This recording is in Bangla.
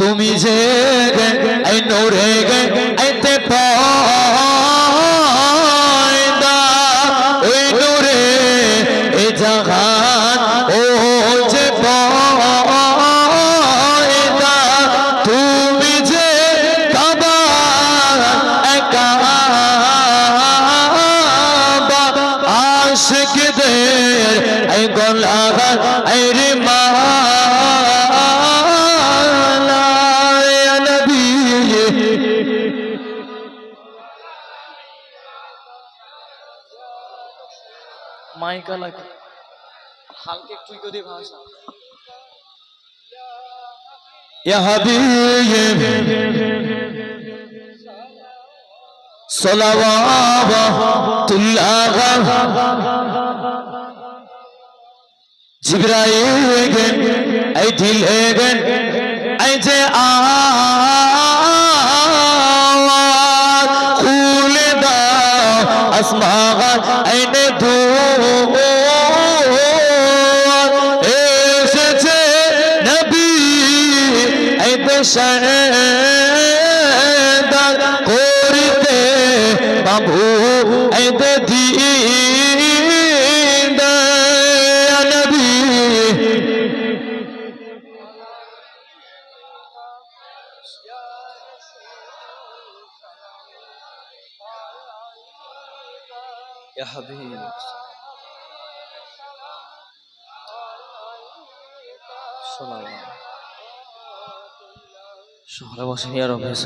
তুমি যে এই নোরে গে এতে পয়দা, ওই নোরে, এ জাহান ও যে পয়দা, তুমি যে কাবা, একা আশিকদের এই গলা, এই রে মাইকা লাগে হালকা একটু যদি ভাষা يا حبيب صلوات الله জিব্রাইল এই দিলেন এই যে আওয়াজ খুলে দাও আসমান আইনে এই দেশে দান করিতে বাবু এই দে দিন নবী يا حبيبي صلى الله شهر وسهير শহরে বসে আর অভ্যাস